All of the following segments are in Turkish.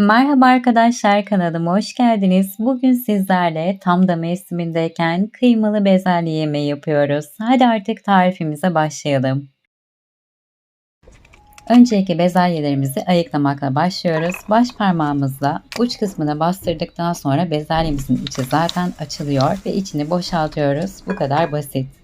Merhaba arkadaşlar kanalıma hoş geldiniz. Bugün sizlerle tam da mevsimindeyken kıymalı bezelye yemeği yapıyoruz. Hadi artık tarifimize başlayalım. Öncelikle bezelyelerimizi ayıklamakla başlıyoruz. Baş parmağımızla uç kısmına bastırdıktan sonra bezelyemizin içi zaten açılıyor ve içini boşaltıyoruz. Bu kadar basit.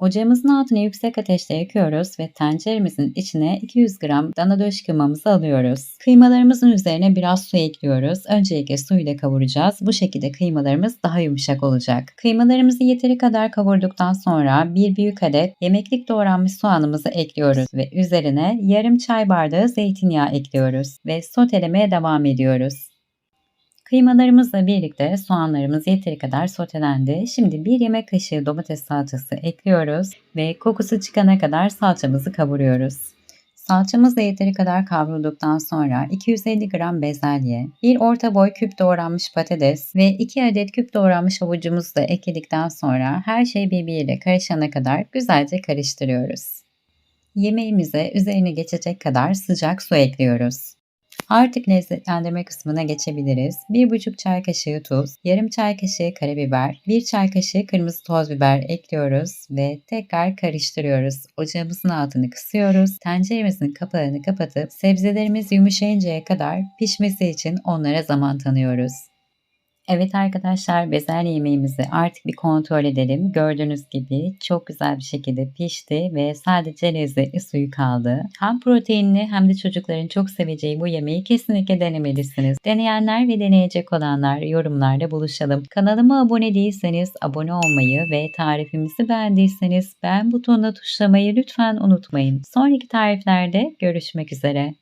Ocağımızın altını yüksek ateşte yakıyoruz ve tenceremizin içine 200 gram dana döş kıymamızı alıyoruz. Kıymalarımızın üzerine biraz su ekliyoruz. Öncelikle suyla kavuracağız. Bu şekilde kıymalarımız daha yumuşak olacak. Kıymalarımızı yeteri kadar kavurduktan sonra bir büyük adet yemeklik doğranmış soğanımızı ekliyoruz ve üzerine yarım çay bardağı zeytinyağı ekliyoruz ve sotelemeye devam ediyoruz. Kıymalarımızla birlikte soğanlarımız yeteri kadar sotelendi. Şimdi bir yemek kaşığı domates salçası ekliyoruz ve kokusu çıkana kadar salçamızı kavuruyoruz. Salçamız da yeteri kadar kavrulduktan sonra 250 gram bezelye, bir orta boy küp doğranmış patates ve 2 adet küp doğranmış havucumuzu da ekledikten sonra her şey birbiriyle karışana kadar güzelce karıştırıyoruz. Yemeğimize üzerine geçecek kadar sıcak su ekliyoruz. Artık lezzetlendirme kısmına geçebiliriz. 1,5 çay kaşığı tuz, yarım çay kaşığı karabiber, 1 çay kaşığı kırmızı toz biber ekliyoruz ve tekrar karıştırıyoruz. Ocağımızın altını kısıyoruz. Tenceremizin kapağını kapatıp sebzelerimiz yumuşayıncaya kadar pişmesi için onlara zaman tanıyoruz. Evet arkadaşlar bezelye yemeğimizi artık bir kontrol edelim. Gördüğünüz gibi çok güzel bir şekilde pişti ve sadece lezzetli suyu kaldı. Hem proteinli hem de çocukların çok seveceği bu yemeği kesinlikle denemelisiniz. Deneyenler ve deneyecek olanlar yorumlarda buluşalım. Kanalıma abone değilseniz abone olmayı ve tarifimizi beğendiyseniz beğen butonuna tuşlamayı lütfen unutmayın. Sonraki tariflerde görüşmek üzere.